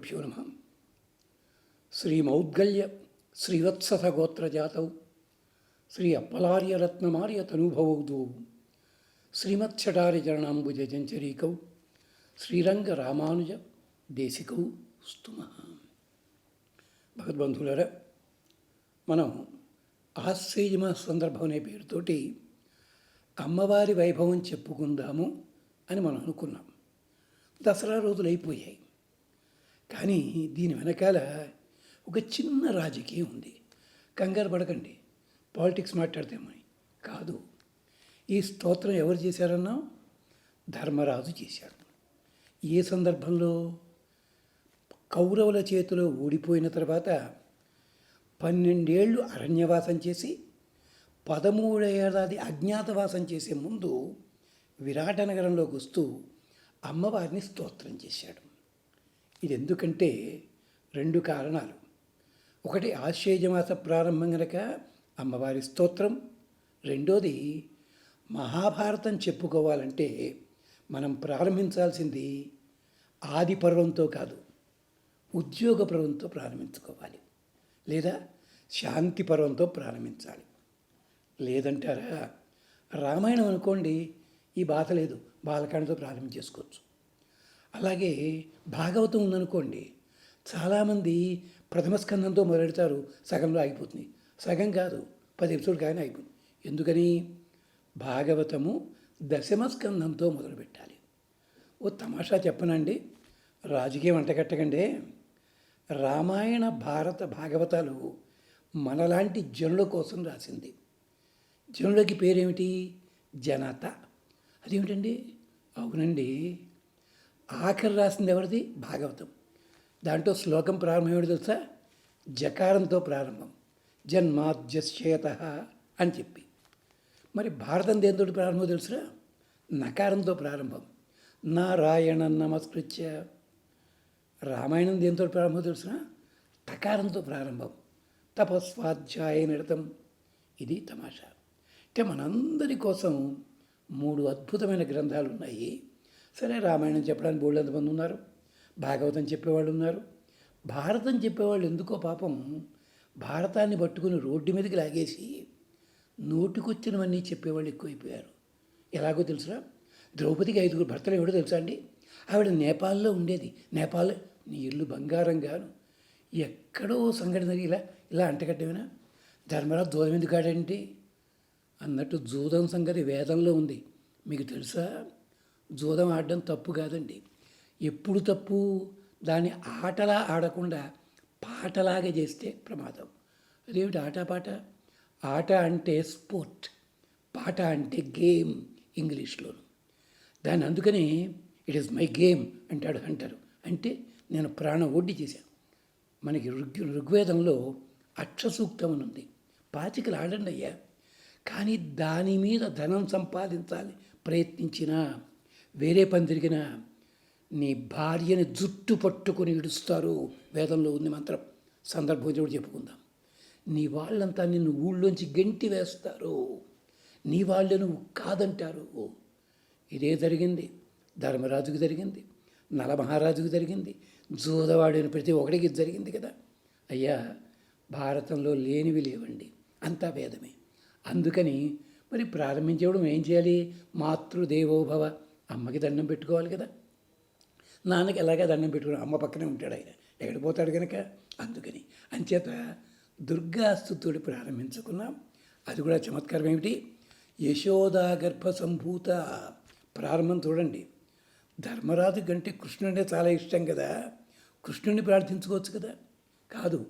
శ్రీగురుభ్యో నమ శ్రీమౌద్గల్య శ్రీవత్సథ గోత్రజాతౌ శ్రీ అప్పలార్యరత్నమార్య తనుభవౌ ద్వౌ శ్రీమత్సటారిచరణాంబుజ జంచరీకౌ శ్రీరంగ రామానుజ దేశికౌ స్తుమ. భగద్బంధులరా మనం ఆశ్చర్యమ సందర్భం అనే పేరుతోటి అమ్మవారి వైభవం చెప్పుకుందాము అని మనం అనుకున్నాం. దసరా రోజులు అయిపోయాయి కానీ దీని వెనకాల ఒక చిన్న రాజకీయం ఉంది. కంగారు పడకండి. పాలిటిక్స్ మాట్లాడతామని. కాదు. ఈ స్తోత్రం ఎవరు చేశారన్నా ధర్మరాజు చేశాడు. ఏ సందర్భంలో? కౌరవుల చేతిలో ఓడిపోయిన తర్వాత పన్నెండేళ్ళు అరణ్యవాసం చేసి పదమూడేడాది అజ్ఞాతవాసం చేసే ముందు విరాటనగరంలోకి వస్తూ అమ్మవారిని స్తోత్రం చేశాడు. ఇది ఎందుకంటే రెండు కారణాలు. ఒకటి ఆశ్చర్యమాస ప్రారంభం గనక అమ్మవారి స్తోత్రం. రెండోది మహాభారతం చెప్పుకోవాలంటే మనం ప్రారంభించాల్సింది ఆది పర్వంతో కాదు ఉద్యోగ పర్వంతో ప్రారంభించుకోవాలి. లేదా శాంతి పర్వంతో ప్రారంభించాలి. లేదంటారా? రామాయణం అనుకోండి ఈ బాధ లేదు బాలకాండతో ప్రారంభించేసుకోవచ్చు అలాగే భాగవతం ఉందనుకోండి చాలామంది ప్రథమ స్కందంతో మొదలెడతారు సగంలో ఆగిపోతుంది. సగం కాదు పది ఎపిసోడ్ కానీ ఆగిపోతుంది. ఎందుకని? భాగవతము దశమ స్కందంతో మొదలుపెట్టాలి. ఓ తమాషా చెప్పనండి రాజకీయం అంటగట్టకండి రామాయణ భారత భాగవతాలు మనలాంటి జనుల కోసం రాసింది. జనులకి పేరేమిటి? జనత. అదేమిటండి? అవునండి. ఆఖరి రాసింది ఎవరిది? భాగవతం. దాంట్లో శ్లోకం ప్రారంభం ఏమిటి తెలుసా? జకారంతో ప్రారంభం. జన్మాద్యశ్చేత అని చెప్పి. మరి భారతం దేంతో ప్రారంభం తెలుసురా? నకారంతో ప్రారంభం. నారాయణ నమస్కృత్య. రామాయణం దేంతో ప్రారంభం తెలుసురా? తకారంతో ప్రారంభం. తపస్వాధ్యాయ నిరతం. ఇది తమాషా. అంటే మనందరి కోసం మూడు అద్భుతమైన గ్రంథాలు ఉన్నాయి సరే రామాయణం చెప్పడానికి బోళ్ళు ఎంతమంది ఉన్నారు? భాగవతం చెప్పేవాళ్ళు ఉన్నారు. భారతం చెప్పేవాళ్ళు ఎందుకో పాపం భారతాన్ని పట్టుకుని రోడ్డు మీదకి లాగేసి నోటికొచ్చినవన్నీ చెప్పేవాళ్ళు ఎక్కువైపోయారు. ఎలాగో తెలుసురా? ద్రౌపదికి ఐదుగురు భర్తలు ఎవడో తెలుసా అండి? ఆవిడ నేపాల్లో ఉండేది. నేపాల్ నీ ఇల్లు బంగారం గాను. ఎక్కడో సంఘటన ఇలా ఇలా అంటగట్టమేనా ధర్మరాజు దూరం ఎందుకు ఆడంటే అన్నట్టు జూదం సంగతి వేదంలో ఉంది. మీకు తెలుసా? జూదం ఆడడం తప్పు కాదండి. ఎప్పుడు తప్పు? దాన్ని ఆటలా ఆడకుండా పాటలాగా చేస్తే ప్రమాదం. అదేమిటి ఆటపాట ఆట అంటే స్పోర్ట్. పాట అంటే గేమ్ ఇంగ్లీష్లోను. దాన్ని అందుకని ఇట్ ఈస్ మై గేమ్ అంటాడు అంటారు అంటే నేను ప్రాణం ఒడ్డి చేశాను మనకి ఋగ్ ఋగ్వేదంలో అక్షసూక్తం అని ఉంది. పాచికలు ఆడండి అయ్యా కానీ దాని మీద ధనం సంపాదించాలి ప్రయత్నించినా వేరే పని తిరిగినా నీ భార్యని జుట్టు పట్టుకొని ఇడుస్తారు వేదంలో ఉంది మంత్రం. సందర్భం కూడా చెప్పుకుందాం. నీ వాళ్ళంతా నిన్ను ఊళ్ళోంచి గెంటి వేస్తారు. నీ వాళ్ళు నువ్వు కాదంటారు. ఇదే జరిగింది. ధర్మరాజుకు జరిగింది. నలమహారాజుకు జరిగింది. జూదవాడైన ప్రతి ఒక్కడికి జరిగింది కదా. అయ్యా భారతంలో లేనివి లేవండి. అంతా భేదమే అందుకని మరి ప్రారంభించేవడం ఏం చేయాలి? మాతృదేవోభవ. అమ్మకి దండం పెట్టుకోవాలి కదా. నాన్నకి ఎలాగా దండం పెట్టుకుని అమ్మ పక్కనే ఉంటాడు ఆయన. ఎక్కడికి పోతాడు కనుక అందుకని. అంచేత దుర్గాస్తుతుడు ప్రారంభించుకున్నాం. అది కూడా చమత్కారం ఏమిటి? యశోదా గర్భ సంభూత ప్రారంభం చూడండి. ధర్మరాజు కంటే కృష్ణుడే చాలా ఇష్టం కదా. కృష్ణుని ప్రార్థించుకోవచ్చు కదా. కాదు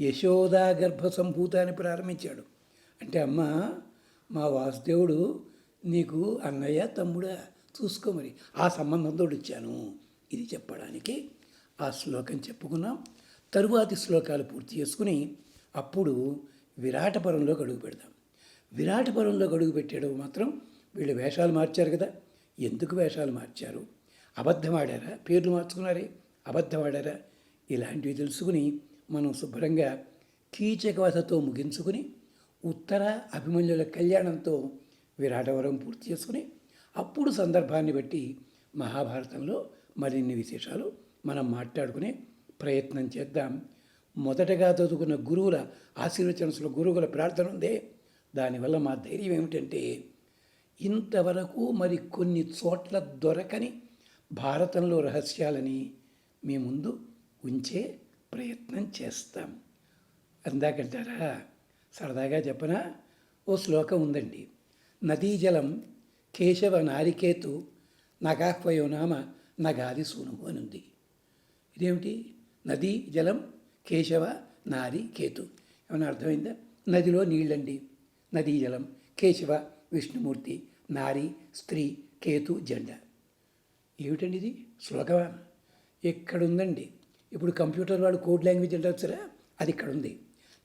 యశోదా గర్భ సంభూత అని ప్రారంభించాడు. అంటే అమ్మ మా వాసుదేవుడు నీకు అన్నయ్య తమ్ముడా చూసుకో మరి. ఆ సంబంధంతో వచ్చాను. ఇది చెప్పడానికి ఆ శ్లోకం చెప్పుకున్నాం. తరువాతి శ్లోకాలు పూర్తి చేసుకుని అప్పుడు విరాటపురంలోకి అడుగు పెడదాం. విరాటపురంలోకి అడుగు పెట్టేయడం మాత్రం వీళ్ళు వేషాలు మార్చారు కదా. ఎందుకు వేషాలు మార్చారు? అబద్ధమాడారా? పేర్లు మార్చుకున్నారే? అబద్ధమాడారా? ఇలాంటివి తెలుసుకుని మనం శుభ్రంగా కీచకవధతో ముగించుకుని ఉత్తర అభిమన్యుల కళ్యాణంతో విరాటవరం పూర్తి చేసుకుని అప్పుడు సందర్భాన్ని బట్టి మహాభారతంలో మరిన్ని విశేషాలు మనం మాట్లాడుకునే ప్రయత్నం చేద్దాం. మొదటగా చదువుకున్న గురువుల ఆశీర్వచనసుల గురువుల ప్రార్థన ఉందే. దానివల్ల మా ధైర్యం ఏమిటంటే ఇంతవరకు మరి కొన్ని చోట్ల దొరకని భారతంలో రహస్యాలని మీ ముందు ఉంచే ప్రయత్నం చేస్తాం. అందాకంటారా సరదాగా చెప్పనా? ఓ శ్లోకం ఉందండి. నదీ జలం కేశవ నారికేతు నగాహ్వయో నామ నగాది సూనుము అని ఉంది ఇదేమిటి? నదీ జలం కేశవ నారి కేతు ఏమైనా అర్థమైందా? నదిలో నీళ్ళండి. నదీ జలం కేశవ విష్ణుమూర్తి నారి స్త్రీ కేతు జెండా. ఏమిటండి ఇది? శ్లోకమా? ఎక్కడుందండి? ఇప్పుడు కంప్యూటర్ వాడు కోడ్ లాంగ్వేజ్ అంటారు సరే అది ఇక్కడ ఉంది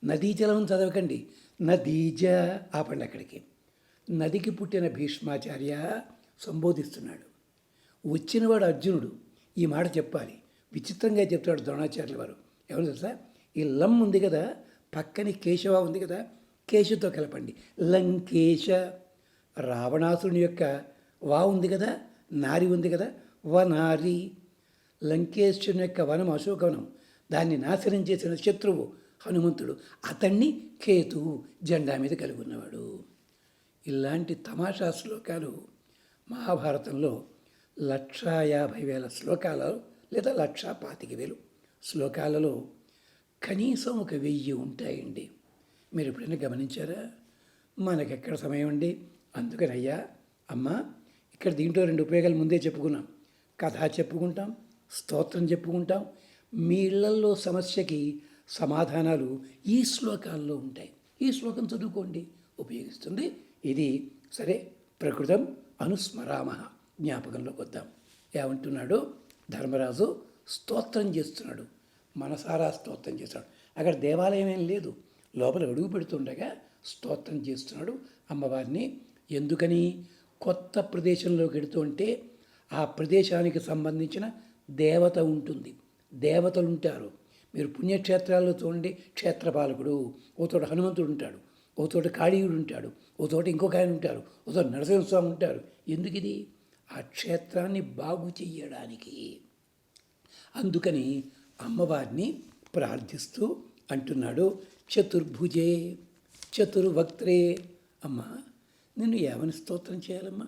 నదీ జలం చదవకండి. నదీజ ఆపండి అక్కడికి. నదికి పుట్టిన భీష్మాచార్య సంబోధిస్తున్నాడు. వచ్చినవాడు అర్జునుడు ఈ మాట చెప్పాలి. విచిత్రంగా చెప్తాడు ద్రోణాచార్యుల వారు. ఎవరు తెలుసా? ఈ లం ఉంది కదా పక్కని కేశవ ఉంది కదా కేశతో కలపండి. లంకేశ రావణాసురుని యొక్క వా ఉంది కదా నారి ఉంది కదా వనారి. లంకేశ్వరుని యొక్క వనం అశోకవనం. దాన్ని నాశనం చేసిన శత్రువు హనుమంతుడు. అతన్ని కేతువు జెండా మీద కలిగి ఉన్నవాడు ఇలాంటి తమాషా శ్లోకాలు మహాభారతంలో లక్షా యాభై వేల శ్లోకాలు లేదా లక్షా పాతిక వేలు శ్లోకాలలో కనీసం ఒక వెయ్యి ఉంటాయండి. మీరు ఎప్పుడైనా గమనించారా? మనకెక్కడ సమయం అండి? అందుకని అయ్యా అమ్మ ఇక్కడ దీంట్లో రెండు ఉపయోగాలు ముందే చెప్పుకున్నాం. కథ చెప్పుకుంటాం స్తోత్రం చెప్పుకుంటాం. మీ ఇళ్ళల్లో సమస్యకి సమాధానాలు ఈ శ్లోకాల్లో ఉంటాయి. ఈ శ్లోకం చదువుకోండి ఉపయోగిస్తుంది. ఇది సరే ప్రకృతం అనుస్మరామ జ్ఞాపకంలోకి వద్దాం. ఏమంటున్నాడు? ధర్మరాజు స్తోత్రం చేస్తున్నాడు. మనసారా స్తోత్రం చేస్తున్నాడు. అక్కడ దేవాలయం ఏం లేదు. లోపల అడుగు పెడుతుండగా స్తోత్రం చేస్తున్నాడు అమ్మవారిని. ఎందుకని? కొత్త ప్రదేశంలోకి వెడుతుంటే ఆ ప్రదేశానికి సంబంధించిన దేవత ఉంటుంది. దేవతలు ఉంటారు మీరు పుణ్యక్షేత్రాల్లో చూడండి. క్షేత్రపాలకుడు ఓ తోట హనుమంతుడు ఉంటాడు ఓ చోట కాళీయుడు ఉంటాడు ఓ చోట ఇంకొక ఆయన ఉంటారు. ఓ చోట నరసింహస్వామి ఉంటారు. ఎందుకు ఇది? ఆ క్షేత్రాన్ని బాగు చెయ్యడానికి. అందుకని అమ్మవారిని ప్రార్థిస్తూ అంటున్నాడు చతుర్భుజే చతుర్వక్త్రే. అమ్మ నిన్ను ఏమని స్తోత్రం చేయాలమ్మా?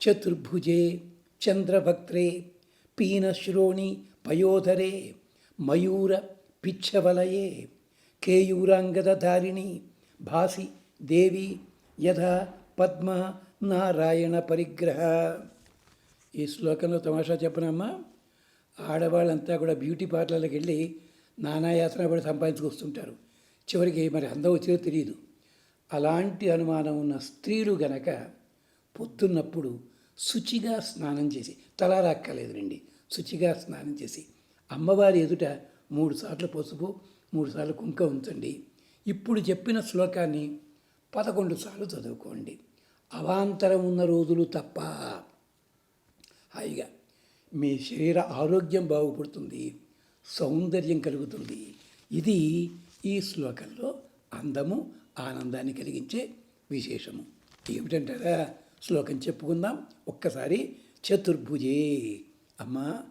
చతుర్భుజే చంద్రభక్త్రే పీనశ్రోణి పయోధరే మయూర పిచ్చవలయే కేయూరాంగదధారిణి భాసి దేవి యథా పద్మ నారాయణ పరిగ్రహ. ఈ శ్లోకంలో తమాషా చెప్పనమ్మా ఆడవాళ్ళంతా కూడా బ్యూటీ పార్లర్లకు వెళ్ళి నానాయాసన పడి సంపాదించుకొస్తుంటారు. చివరికి మరి అందం వచ్చేదో తెలియదు అలాంటి అనుమానం ఉన్న స్త్రీలు గనక పొద్దున్నప్పుడు శుచిగా స్నానం చేసి తలారాక్కలేదునండి శుచిగా స్నానం చేసి అమ్మవారి ఎదుట మూడు సార్లు పసుపు మూడు సార్లు కుంక ఉంచండి. ఇప్పుడు చెప్పిన శ్లోకాన్ని పదకొండు సార్లు చదువుకోండి. అవాంతరం ఉన్న రోజులు తప్ప. హాయిగా మీ శరీర ఆరోగ్యం బాగుపడుతుంది సౌందర్యం కలుగుతుంది. ఇది ఈ శ్లోకంలో అందము ఆనందాన్ని కలిగించే విశేషము. ఏమిటంటారా? శ్లోకం చెప్పుకుందాం. ఒక్కసారి చతుర్భుజే. అమ్మా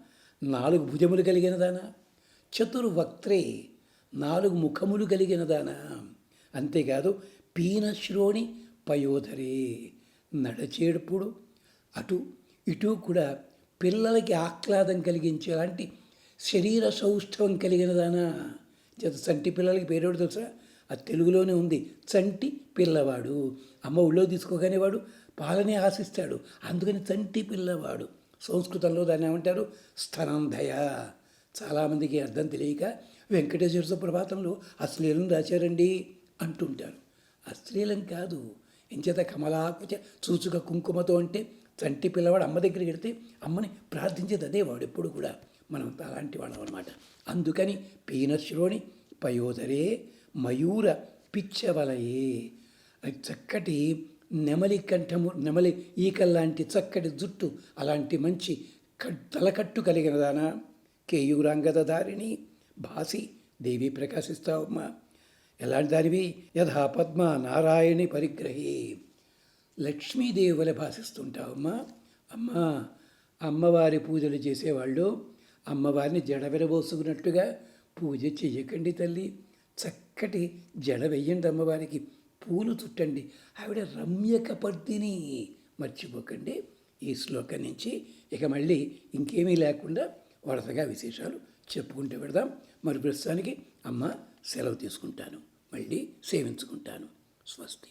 నాలుగు భుజములు కలిగినదానా చతుర్వక్త్రే నాలుగు ముఖములు కలిగినదానా అంతేకాదు పీనశ్రోణి పయోధరే నడచేటప్పుడు అటు ఇటు కూడా పిల్లలకి ఆహ్లాదం కలిగించేలాంటి శరీర సౌష్ఠవం కలిగిన దానా చేత చంటి పిల్లలకి పేరేడు తెలుసా? అది తెలుగులోనే ఉంది. చంటి పిల్లవాడు. అమ్మ ఊళ్ళో తీసుకోగానే వాడు పాలనే ఆశిస్తాడు. అందుకని చంటి పిల్లవాడు. సంస్కృతంలో దాన్ని ఏమంటారు? స్థనంధయ. చాలామందికి అర్థం తెలియక వెంకటేశ్వర సుప్రభాతంలో అశ్లీలను రాశారండి? అంటుంటారు. అశ్లీలం కాదు. ఎంచేత కమలాకుచ చూచుక కుంకుమతో అంటే చంటి పిల్లవాడు అమ్మ దగ్గరికి వెడితే అమ్మని ప్రార్థించేది అదే వాడు ఎప్పుడు కూడా. మనం అలాంటి వాళ్ళం అనమాట అందుకని పీనశ్రోణి పయోధరే మయూర పిచ్చవలయే. చక్కటి నెమలి కంఠము నెమలి ఈకల్లాంటి చక్కటి జుట్టు అలాంటి మంచి తలకట్టు కలిగినదానా కేయూరాంగదారిణి దారిని భాసి దేవి ప్రకాశిస్తావమ్మా. ఎలాంటి దానివి యథా పద్మ నారాయణి పరిగ్రహి. లక్ష్మీదేవి భాషిస్తుంటావమ్మా అమ్మా అమ్మవారి పూజలు చేసేవాళ్ళు అమ్మవారిని జడవిరబోసుకున్నట్టుగా పూజ చెయ్యకండి తల్లి. చక్కటి జడ వెయ్యండి అమ్మవారికి. పూలు చుట్టండి. ఆవిడ రమ్యకపర్తిని మర్చిపోకండి. ఈ శ్లోకం నుంచి ఇక మళ్ళీ ఇంకేమీ లేకుండా వరుసగా విశేషాలు చెప్పుకుంటూ పెడదాం మరి ప్రస్తుతానికి అమ్మ సెలవు తీసుకుంటాను. మళ్ళీ సేవించుకుంటాను. స్వస్తి.